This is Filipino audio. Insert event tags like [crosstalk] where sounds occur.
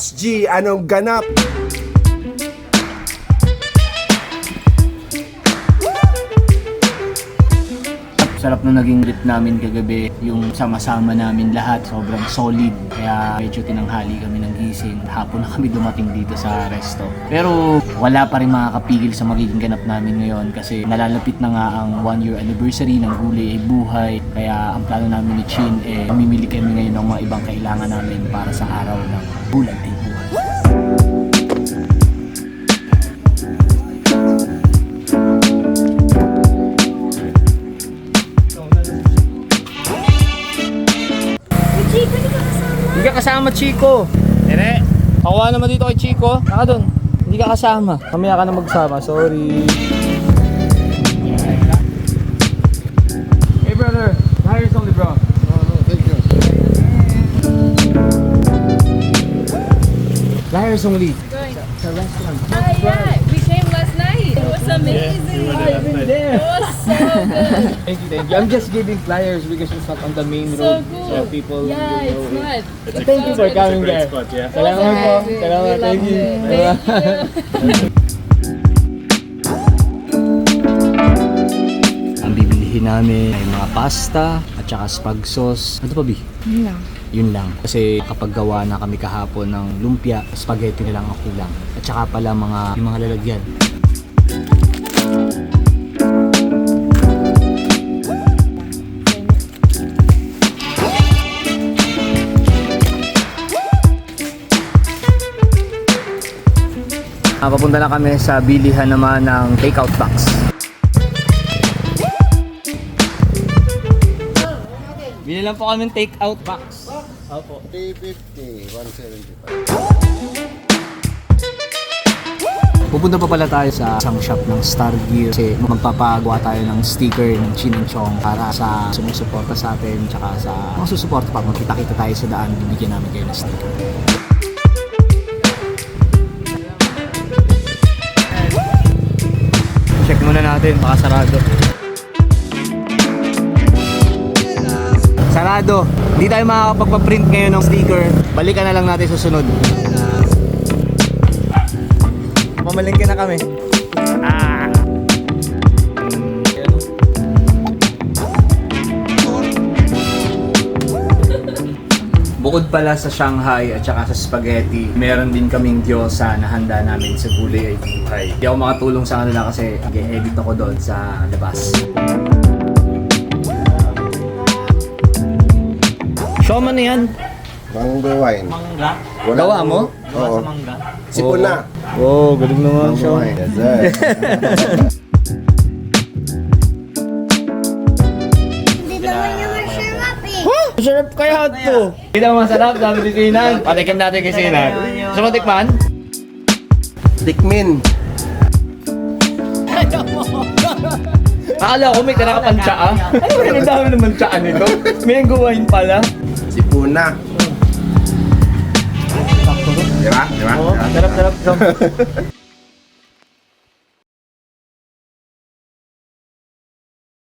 Coach G, anong ganap? Sarap na naging trip namin kagabi, yung sama-sama namin lahat, sobrang solid. Kaya medyo tinanghali kami ng gising, hapon na kami dumating dito sa resto. Pero wala pa rin makakapigil sa magiging ganap namin ngayon kasi nalalapit na nga ang one year anniversary ng Gulay ay Buhay. Kaya ang plano namin ni Chin, eh, mamimili kami ngayon ng mga ibang kailangan namin para sa araw ng Gulay ka kasama, Chico. Tere. Pakuha naman dito kay Chico. Naka doon. Hindi ka kasama. Kamaya ka na magsama. Sorry. Hey brother. Hires only bro. Liars only. Ah, yeah, we came last night. It was amazing. I've been there. It was so good. Thank you, thank you. I'm just giving flyers because it's not on the main So road. cool. So people Yeah, will it's know it. not. Thank you for coming there. It Salamat was po. Salamat. Thank you. [laughs] Thank you. Ang bibilihin namin ay mga pasta at saka spag sauce. Ano pa, Bi? Yun lang. Yun lang. Kasi kapag gawa na kami kahapon ng lumpia, spaghetti na lang ang kulang. At saka pala mga, yung mga lalagyan. Papunta na kami sa bilihan naman ng takeout box. Bili lang po kami ng takeout box. Opo. 350, 175. Pupunta pa pala tayo sa isang shop ng Star Gear kasi magpapagawa tayo ng sticker ng Chin and Chong para sa sumusuporta sa atin tsaka sa mga susuporta pa. Magkita-kita tayo sa daan, bibigyan namin kayo ng sticker. Natin, baka sarado. Sarado. Hindi tayo makakapagpa-print ngayon ng sticker. Balikan na lang natin sa sunod. Mamalingke na kami. Ah. Bukod pala sa Shanghai at saka sa spaghetti, meron din kaming gyoza na handa namin sa gulay ay buhay. Hindi ako makatulong sa kanila kasi nag-edit ako doon sa labas. Showman na yan. Mango wine. Mangga? Wala Gawa mo? Oo. Sa mangga? Sipon na. Oo, oh, galing naman Mango wine. Yes, [laughs] Masarap kaya to. Hindi na masarap, sabi ni Sinan. Patikim natin kay Sinan. Gusto mo tikman? Tikmin. [laughs] Akala ko may kinakapansya ah. Ano ba yung dami naman tsaan nito? May wine pala. Sipon na. Di ba? Di ba? Sarap sarap. sarap. [laughs]